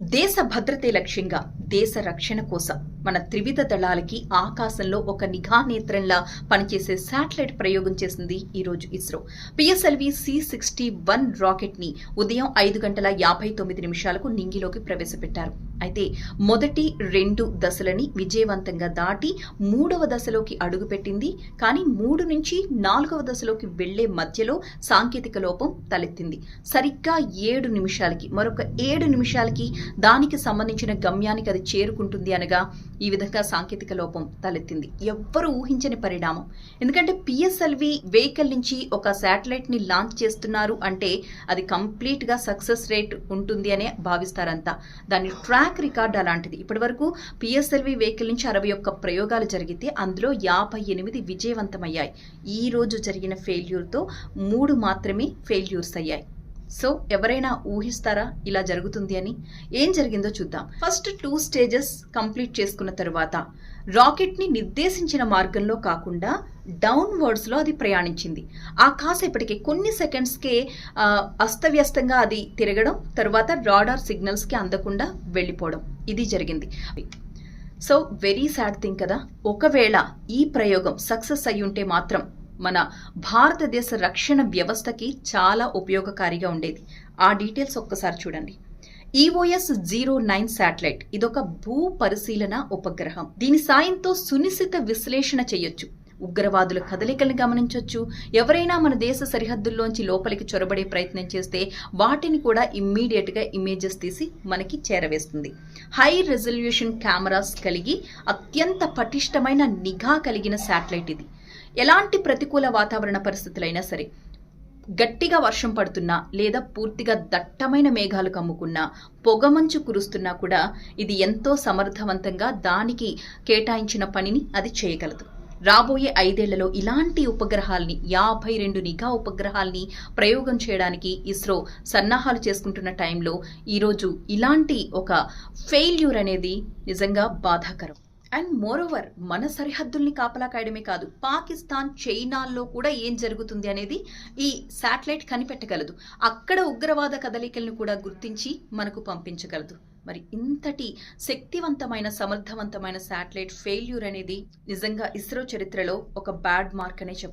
దేశ భద్రతే లక్ష్యంగా దేశ రక్షణ కోసం మన త్రివిధ దళాలకి ఆకాశంలో ఒక నిఘా నేత్రంలా పనిచేసే శాటిలైట్ ప్రయోగం చేసింది ఈ రోజు ISRO. PSLV C sixty one రాకెట్ని ఉదయం ఐదు గంటల యాభై తొమ్మిది నిమిషాలకు నింగిలోకి ప్రవేశపెట్టారు. అయితే మొదటి రెండు దశలని విజయవంతంగా దాటి మూడవ దశలోకి అడుగుపెట్టింది కానీ మూడు నుంచి నాలుగవ దశలోకి వెళ్ళే మధ్యలో సాంకేతిక లోపం తలెత్తింది. సరిగ్గా ఏడు నిమిషాలకి మరొక ఏడు నిమిషాలకి దానికి సంబంధించిన గమ్యానికి అది చేరుకుంటుంది అనగా ఈ విధంగా సాంకేతిక లోపం తలెత్తింది. ఎవ్వరూ ఊహించని పరిణామం. ఎందుకంటే పిఎస్ఎల్వి వెహికల్ నుంచి ఒక శాటిలైట్ని లాంచ్ చేస్తున్నారు అంటే అది కంప్లీట్గా సక్సెస్ రేట్ ఉంటుంది అనే భావిస్తారంతా. దాని ట్రాక్ రికార్డ్ అలాంటిది. ఇప్పటి వరకు పిఎస్ఎల్వి వెహికల్ నుంచి అరవై ఒక్క ప్రయోగాలు జరిగితే అందులో యాభై ఎనిమిది విజయవంతమయ్యాయి. ఈ రోజు జరిగిన ఫెయిల్యూర్తో మూడు మాత్రమే ఫెయిల్యూర్స్ అయ్యాయి. సో ఎవరైనా ఊహిస్తారా ఇలా జరుగుతుంది అని? ఏం జరిగిందో చూద్దాం. ఫస్ట్ టూ స్టేజెస్ కంప్లీట్ చేసుకున్న తరువాత రాకెట్ని నిర్దేశించిన మార్గంలో కాకుండా డౌన్ వర్డ్స్లో అది ప్రయాణించింది. ఆ కాసేపటికి కొన్ని సెకండ్స్ కే అస్తవ్యస్తంగా అది తిరగడం తర్వాత రాడార్ సిగ్నల్స్కి అందకుండా వెళ్ళిపోవడం. ఇది జరిగింది. సో వెరీ సాడ్ థింగ్ కదా. ఒకవేళ ఈ ప్రయోగం సక్సెస్ అయ్యుంటే ఉంటే మాత్రం మన భారతదేశ రక్షణ వ్యవస్థకి చాలా ఉపయోగకారిగా ఉండేది. ఆ డీటెయిల్స్ ఒక్కసారి చూడండి. ఈఓఎస్ జీరో నైన్ శాటిలైట్ ఇదొక భూ పరిశీలన ఉపగ్రహం. దీని సాయంతో సునిశ్చిత విశ్లేషణ చేయొచ్చు. ఉగ్రవాదుల కదలికలను గమనించవచ్చు ఎవరైనా మన దేశ సరిహద్దుల్లోంచి లోపలికి చొరబడే ప్రయత్నం చేస్తే వాటిని కూడా ఇమ్మీడియట్గా ఇమేజెస్ తీసి మనకి చేరవేస్తుంది. హై రెజల్యూషన్ కెమెరాస్ కలిగి అత్యంత పటిష్టమైన నిఘా కలిగిన శాటిలైట్ ఇది. ఎలాంటి ప్రతికూల వాతావరణ పరిస్థితులైనా సరే గట్టిగా వర్షం పడుతున్నా లేదా పూర్తిగా దట్టమైన మేఘాలు కమ్ముకున్నా పొగమంచు కురుస్తున్నా కూడా ఇది ఎంతో సమర్థవంతంగా దానికి కేటాయించిన పనిని అది చేయగలదు. రాబోయే ఐదేళ్ళలో ఇలాంటి ఉపగ్రహాల్ని యాభై రెండు నిఘా ఉపగ్రహాల్ని ప్రయోగం చేయడానికి ఇస్రో సన్నాహాలు చేసుకుంటున్న టైంలో ఈరోజు ఇలాంటి ఒక ఫెయిల్యూర్ అనేది నిజంగా బాధాకరం. అండ్ మోరోవర్ మన సరిహద్దుల్ని కాపలా కాయడమే కాదు పాకిస్తాన్ చైనాల్లో కూడా ఏం జరుగుతుంది అనేది ఈ శాటిలైట్ కనిపెట్టగలదు. అక్కడ ఉగ్రవాద కదలికలను కూడా గుర్తించి మనకు పంపించగలదు. మరి ఇంతటి శక్తివంతమైన సమర్థవంతమైన శాటిలైట్ ఫెయిల్యూర్ అనేది నిజంగా ఇస్రో చరిత్రలో ఒక బ్యాడ్ మార్క్ అనే చెప్పాలి